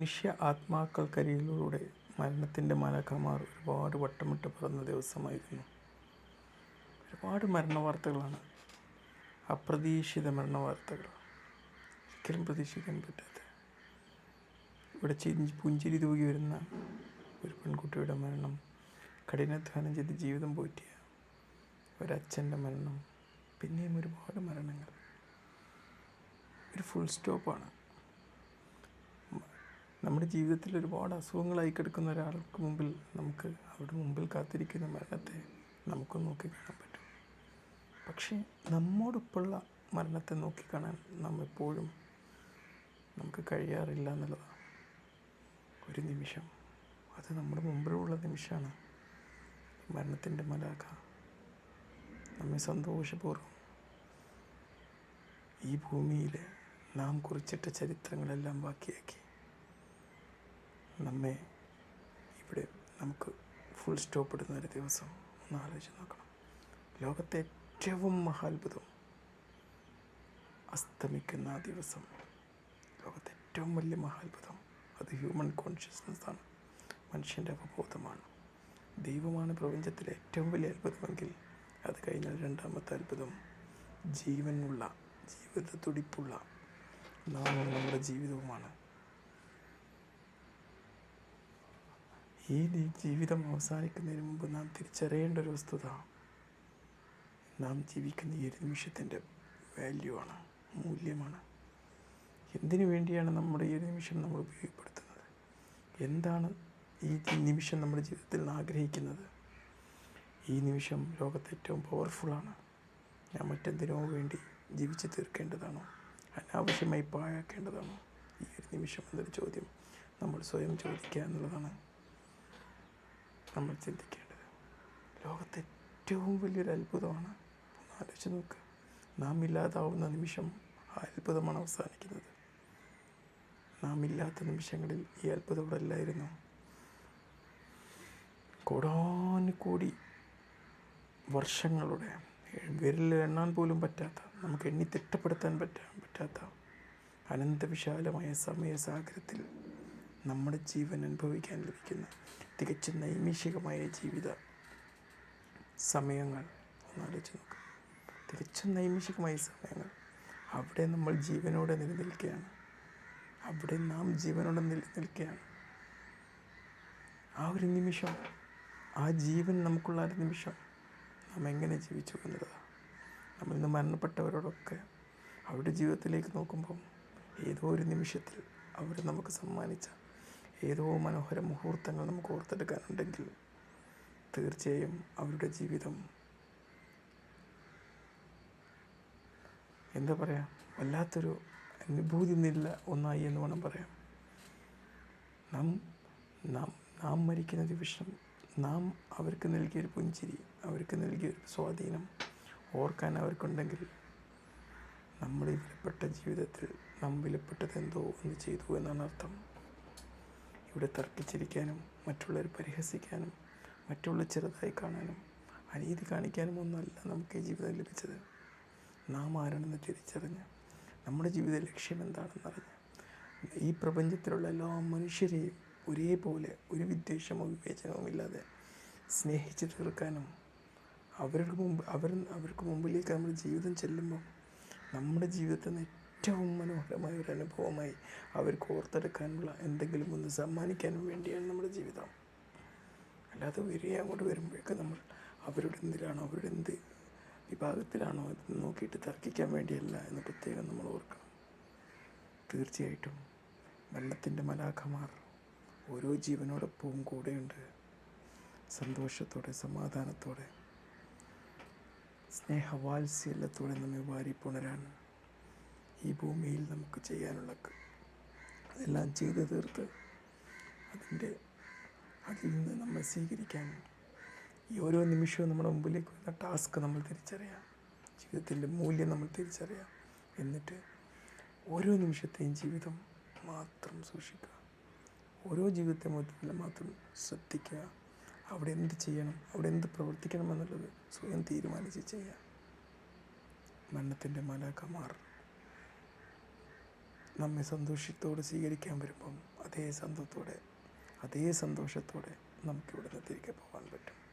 മനുഷ്യ ആത്മാക്കൾക്കരികിലൂടെ മരണത്തിന്റെ മലക്കമാർ ഒരുപാട് വട്ടമിട്ട് പറന്ന ദിവസമായിരുന്നു. ഒരുപാട് മരണവാർത്തകളാണ് അപ്രതീക്ഷിത മരണവാർത്തകൾ. ഒരിക്കലും പ്രതീക്ഷിക്കാൻ പറ്റാത്ത. ഇവിടെ ചിരി പുഞ്ചിരി തൂകി വരുന്ന ഒരു പെൺകുട്ടിയുടെ മരണം കഠിനാധ്വാനം ചെയ്ത് ജീവിതം പോറ്റിയ ഒരച്ഛന്റെ മരണം പിന്നെയും ഒരുപാട് മരണങ്ങൾ. ഒരു ഫുൾ സ്റ്റോപ്പാണ് നമ്മുടെ ജീവിതത്തിൽ ഒരുപാട് അസുഖങ്ങളായി കിടക്കുന്ന ഒരാൾക്ക് മുമ്പിൽ നമുക്ക് അവരുടെ മുമ്പിൽ കാത്തിരിക്കുന്ന മരണത്തെ നമുക്ക് നോക്കി കാണാൻ പറ്റും. പക്ഷേ നമ്മോടൊപ്പമുള്ള മരണത്തെ നോക്കി കാണാൻ നാം എപ്പോഴും നമുക്ക് കഴിയാറില്ല എന്നുള്ളതാണ്. ഒരു നിമിഷം. അത് നമ്മുടെ മുമ്പിലുള്ള നിമിഷമാണ്. മരണത്തിന്റെ മലാഖ. നമ്മെ സന്തോഷപൂർവം ഈ ഭൂമിയിൽ നാം കുറിച്ചിട്ട ചരിത്രങ്ങളെല്ലാം ബാക്കിയാക്കി. നമ്മെ ഇവിടെ നമുക്ക് ഫുൾ സ്റ്റോപ്പ് ഇടുന്ന ഒരു ദിവസം ഒന്ന് ആലോചിച്ച് നോക്കണം. ലോകത്തെ ഏറ്റവും മഹാത്ഭുതം അസ്തമിക്കുന്ന ആ ദിവസം. ലോകത്തെ ഏറ്റവും വലിയ മഹാത്ഭുതം അത് ഹ്യൂമൻ കോൺഷ്യസ്നസ് ആണ്. മനുഷ്യന്റെ അവബോധമാണ്. ദൈവമാണ് പ്രപഞ്ചത്തിലെ ഏറ്റവും വലിയ അത്ഭുതമെങ്കിൽ അത് കഴിഞ്ഞാൽ രണ്ടാമത്തെ അത്ഭുതം ജീവനുള്ള ജീവിത തുടിപ്പുള്ള നാമം നമ്മുടെ ജീവിതവുമാണ്. ഈ ജീവിതം അവസാനിക്കുന്നതിന് മുമ്പ് നാം തിരിച്ചറിയേണ്ട ഒരു വസ്തുത നാം ജീവിക്കുന്ന ഈ ഒരു നിമിഷത്തിന്റെ വാല്യൂ ആണ് മൂല്യമാണ്. എന്തിനു വേണ്ടിയാണ് നമ്മുടെ ഈ ഒരു നിമിഷം നമ്മൾ ഉപയോഗപ്പെടുത്തുന്നത്? എന്താണ് ഈ നിമിഷം നമ്മുടെ ജീവിതത്തിൽ ആഗ്രഹിക്കുന്നത്? ഈ നിമിഷം ലോകത്ത് ഏറ്റവും പവർഫുള്ളാണ് ഞാൻ മറ്റെന്തിനോ വേണ്ടി ജീവിച്ചു തീർക്കേണ്ടതാണോ? അനാവശ്യമായി പാഴാക്കേണ്ടതാണോ? ഈ ഒരു നിമിഷം എന്നൊരു ചോദ്യം നമ്മൾ സ്വയം ചോദിക്കുക എന്നുള്ളതാണ്. നമ്മൾ ചിന്തിക്കേണ്ടത്. ലോകത്തെ ഏറ്റവും വലിയൊരു അത്ഭുതമാണ്. ഒന്ന് ആലോചിച്ച് നോക്ക്. നാം ഇല്ലാതാവുന്ന നിമിഷം ആ അത്ഭുതമാണ് അവസാനിക്കുന്നത്. നാം ഇല്ലാത്ത നിമിഷങ്ങളിൽ ഈ അത്ഭുതം ഇവിടെ അല്ലായിരുന്നു. കോടാനുകോടി വർഷങ്ങളുടെ വിരലിൽ എണ്ണാൻ പോലും പറ്റാത്ത നമുക്ക് എണ്ണി തിട്ടപ്പെടുത്താൻ പറ്റാൻ പറ്റാത്ത അനന്തവിശാലമായ സമയസാഗരത്തിൽ നമ്മുടെ ജീവൻ അനുഭവിക്കാൻ ലഭിക്കുന്ന തികച്ചും നൈമിഷികമായ ജീവിത സമയങ്ങൾ ഒന്നാലോചിച്ച് നോക്കുക തികച്ചും നൈമിഷികമായ സമയങ്ങൾ. അവിടെ നമ്മൾ ജീവനോടെ നിലനിൽക്കുകയാണ് അവിടെ നാം ജീവനോടെ നിലനിൽക്കുകയാണ് ആ ഒരു നിമിഷം ആ ജീവൻ നമുക്കുള്ള ഒരു നിമിഷം നാം എങ്ങനെ ജീവിച്ചു എന്നുള്ളതാണ് നമ്മൾ ഇന്ന് മരണപ്പെട്ടവരോടൊക്കെ അവരുടെ ജീവിതത്തിലേക്ക് നോക്കുമ്പം ഏതോ ഒരു നിമിഷത്തിൽ അവർ നമുക്ക് സമ്മാനിച്ച ഏതോ മനോഹര മുഹൂർത്തങ്ങൾ നമുക്ക് ഓർത്തെടുക്കാനുണ്ടെങ്കിൽ തീർച്ചയായും അവരുടെ ജീവിതം എന്താ പറയുക വല്ലാത്തൊരു അനുഭൂതി നില ഒന്നായി എന്ന് വേണം പറയാം നാം നാം നാം മരിക്കുന്ന നിമിഷം നാം അവർക്ക് നൽകിയൊരു പുഞ്ചിരി അവർക്ക് നൽകിയൊരു സ്വാധീനം ഓർക്കാൻ അവർക്കുണ്ടെങ്കിൽ നമ്മുടെ വിലപ്പെട്ട ജീവിതത്തിൽ നാം വിലപ്പെട്ടത് എന്തോ ഒന്ന് ചെയ്തു എന്നാണ് അർത്ഥം. ഇവിടെ തർക്കിച്ചിരിക്കാനും മറ്റുള്ളവർ പരിഹസിക്കാനും മറ്റുള്ള ചെറുതായി കാണാനും അനീതി കാണിക്കാനും ഒന്നുമല്ല നമുക്ക് ഈ ജീവിതം ലഭിച്ചത്. നാം ആരാണെന്ന് തിരിച്ചറിഞ്ഞ് നമ്മുടെ ജീവിത ലക്ഷ്യം എന്താണെന്നറിഞ്ഞ് ഈ പ്രപഞ്ചത്തിലുള്ള എല്ലാ മനുഷ്യരെയും ഒരേപോലെ ഒരു വിദ്വേഷമോ വിവേചനവും ഇല്ലാതെ സ്നേഹിച്ച് തീർക്കാനും അവർക്ക് മുമ്പ് അവർ അവർക്ക് മുമ്പിലേക്ക് നമ്മുടെ ജീവിതം ചെല്ലുമ്പോൾ നമ്മുടെ ജീവിതത്തിൽ നിന്ന് ഏറ്റവും മനോഹരമായ ഒരു അനുഭവമായി അവർക്ക് ഓർത്തെടുക്കാനുള്ള എന്തെങ്കിലും ഒന്ന് സമ്മാനിക്കാനും വേണ്ടിയാണ് നമ്മുടെ ജീവിതം. അല്ലാതെ വരിക അങ്ങോട്ട് വരുമ്പോഴേക്ക് നമ്മൾ അവരുടെ എന്തിലാണോ അവരുടെ എന്ത് വിഭാഗത്തിലാണോ എന്ന് നോക്കിയിട്ട് തർക്കിക്കാൻ വേണ്ടിയല്ല എന്ന് പ്രത്യേകം നമ്മൾ ഓർക്കണം. തീർച്ചയായിട്ടും വെള്ളത്തിന്റെ മലാഖമാർ ഓരോ ജീവനോടൊപ്പവും കൂടെയുണ്ട്. സന്തോഷത്തോടെ സമാധാനത്തോടെ സ്നേഹവാത്സല്യത്തോടെ നമ്മെ വാരിപ്പുണരാൻ ഈ ഭൂമിയിൽ നമുക്ക് ചെയ്യാനുള്ള അതെല്ലാം ചെയ്തു തീർത്ത് അതിന്റെ അതിൽ നിന്ന് നമ്മൾ സ്വീകരിക്കാൻ ഈ ഓരോ നിമിഷവും നമ്മുടെ മുമ്പിലേക്ക് വരുന്ന ടാസ്ക് നമ്മൾ തിരിച്ചറിയാം. ജീവിതത്തിന്റെ മൂല്യം നമ്മൾ തിരിച്ചറിയാം. എന്നിട്ട് ഓരോ നിമിഷത്തെയും ജീവിതം മാത്രം സൂക്ഷിക്കുക. ഓരോ ജീവിതത്തെ മാത്രം ശ്രദ്ധിക്കുക. അവിടെ എന്ത് ചെയ്യണം അവിടെ എന്ത് പ്രവർത്തിക്കണം എന്നുള്ളത് സ്വയം തീരുമാനിച്ച് ചെയ്യുക. മരണത്തിന്റെ മലാക്കമാർ നമ്മെ സന്തോഷത്തോടെ സ്വീകരിക്കാൻ വരുമ്പം അതേ സന്തോഷത്തോടെ അതേ സന്തോഷത്തോടെ നമുക്കിവിടെ നിന്ന് തിരികെ പോകാൻ പറ്റും.